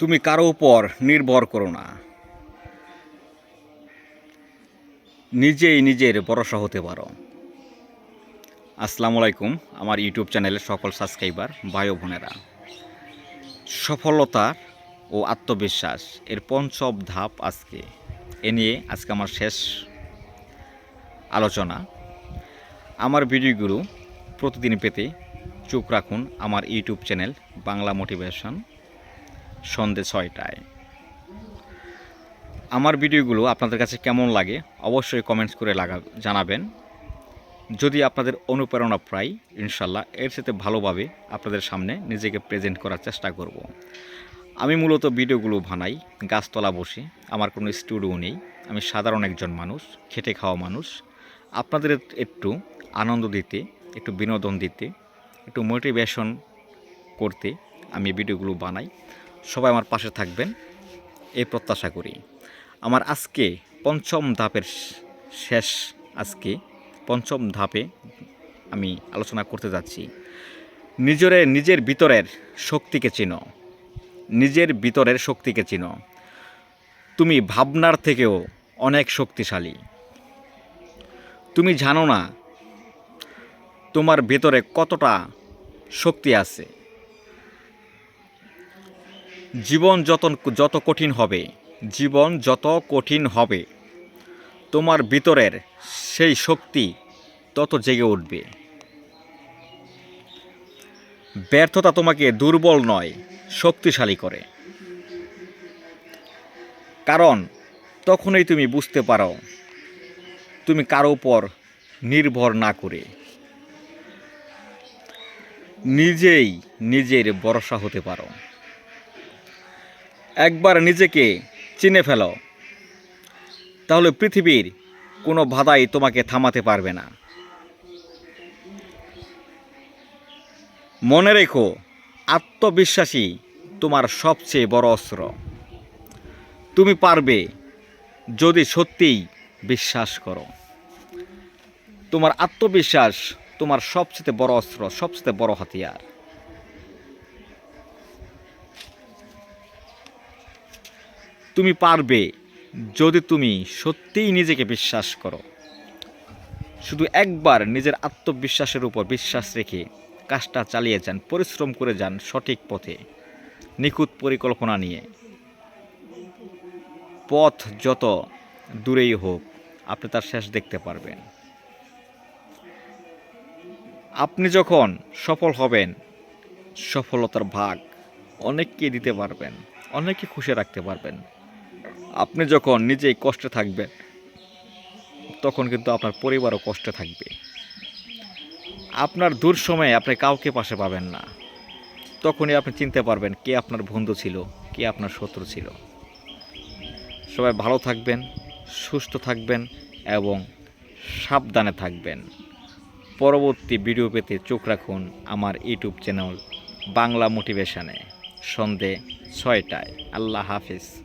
তুমি কারও উপর নির্ভর করো না। নিজেই নিজের ভরসা হতে পারো। আসসালামু আলাইকুম, আমার ইউটিউব চ্যানেলের সকল সাবস্ক্রাইবার, ভাই বোনেরা। সফলতা ও আত্মবিশ্বাস এর পঞ্চম ধাপ আজকে। এ নিয়ে আজকে আমার শেষ আলোচনা। আমার ভিডিওগুলো প্রতিদিন পেতে চোখ রাখুন আমার ইউটিউব চ্যানেল বাংলা মোটিভেশন। সন্ধে ছয়টায়। আমার ভিডিওগুলো আপনাদের কাছে কেমন লাগে অবশ্যই কমেন্টস করে লাগা জানাবেন। যদি আপনাদের অনুপ্রেরণা প্রায় ইনশাল্লাহ এর সাথে ভালোভাবে আপনাদের সামনে নিজেকে প্রেজেন্ট করার চেষ্টা করব। আমি মূলত ভিডিওগুলো বানাই, গাছতলা বসে, আমার কোনো স্টুডিও নেই, আমি সাধারণ একজন মানুষ, খেটে খাওয়া মানুষ। আপনাদের একটু আনন্দ দিতে, একটু বিনোদন দিতে, একটু মোটিভেশন করতে আমি ভিডিওগুলো বানাই। সবাই আমার পাশে থাকবেন। এই প্রত্যাশা করি। আমার আজকে পঞ্চম ধাপের শেষ আজকে পঞ্চম ধাপে আমি আলোচনা করতে যাচ্ছি। নিজের নিজের ভিতরের শক্তিকে চিনো। নিজের ভিতরের শক্তিকে চিনো। তুমি ভাবনার থেকেও অনেক শক্তিশালী। তুমি জানো না তোমার ভেতরে কতটা শক্তি আছে। জীবন যত যত কঠিন হবে, জীবন যত কঠিন হবে, তোমার ভিতরের সেই শক্তি তত জেগে উঠবে। ব্যর্থতা তোমাকে দুর্বল নয়, শক্তিশালী করে। কারণ তখনই তুমি বুঝতে পারো, তুমি কারও উপর নির্ভর না করে। নিজেই নিজের ভরসা হতে পারো। একবার নিজেকে চিনে ফেলো। তাহলে পৃথিবীর কোনো বাধাই তোমাকে থামাতে পারবে না। মনে রেখো আত্মবিশ্বাসী তোমার সবচেয়ে বড় অস্ত্র। তুমি পারবে যদি সত্যিই বিশ্বাস করো। তোমার আত্মবিশ্বাস তোমার সবচেয়ে বড় অস্ত্র, সবচেয়ে বড় হাতিয়ার। তুমি পারবে যদি তুমি সত্যিই নিজেকে বিশ্বাস করো। শুধু একবার নিজের আত্মবিশ্বাসের উপর বিশ্বাস রেখে কাজটা চালিয়ে যান, পরিশ্রম করে যান সঠিক পথে, নিখুঁত পরিকল্পনা নিয়ে। পথ যত দূরেই হোক, আপনি তার শেষ দেখতে পারবেন। আপনি যখন সফল হবেন, সফলতার ভাগ অনেককে দিতে পারবেন, অনেককে খুশি রাখতে পারবেন। আপনি যখন নিজেই কষ্টে থাকবেন, তখন কিন্তু আপনার পরিবারও কষ্টে থাকবে। আপনার দূর সময়ে আপনি কাউকে পাশে পাবেন না। তখনই আপনি চিনতে পারবেন কে আপনার বন্ধু ছিল, কে আপনার শত্রু ছিল। সবাই ভালো থাকবেন, সুস্থ থাকবেন এবং সাবধানে থাকবেন। পরবর্তী ভিডিও পেতে চোখ রাখুন আমার ইউটিউব চ্যানেল বাংলা মোটিভেশানে। সন্ধে ছয়টায়। আল্লাহ হাফিজ।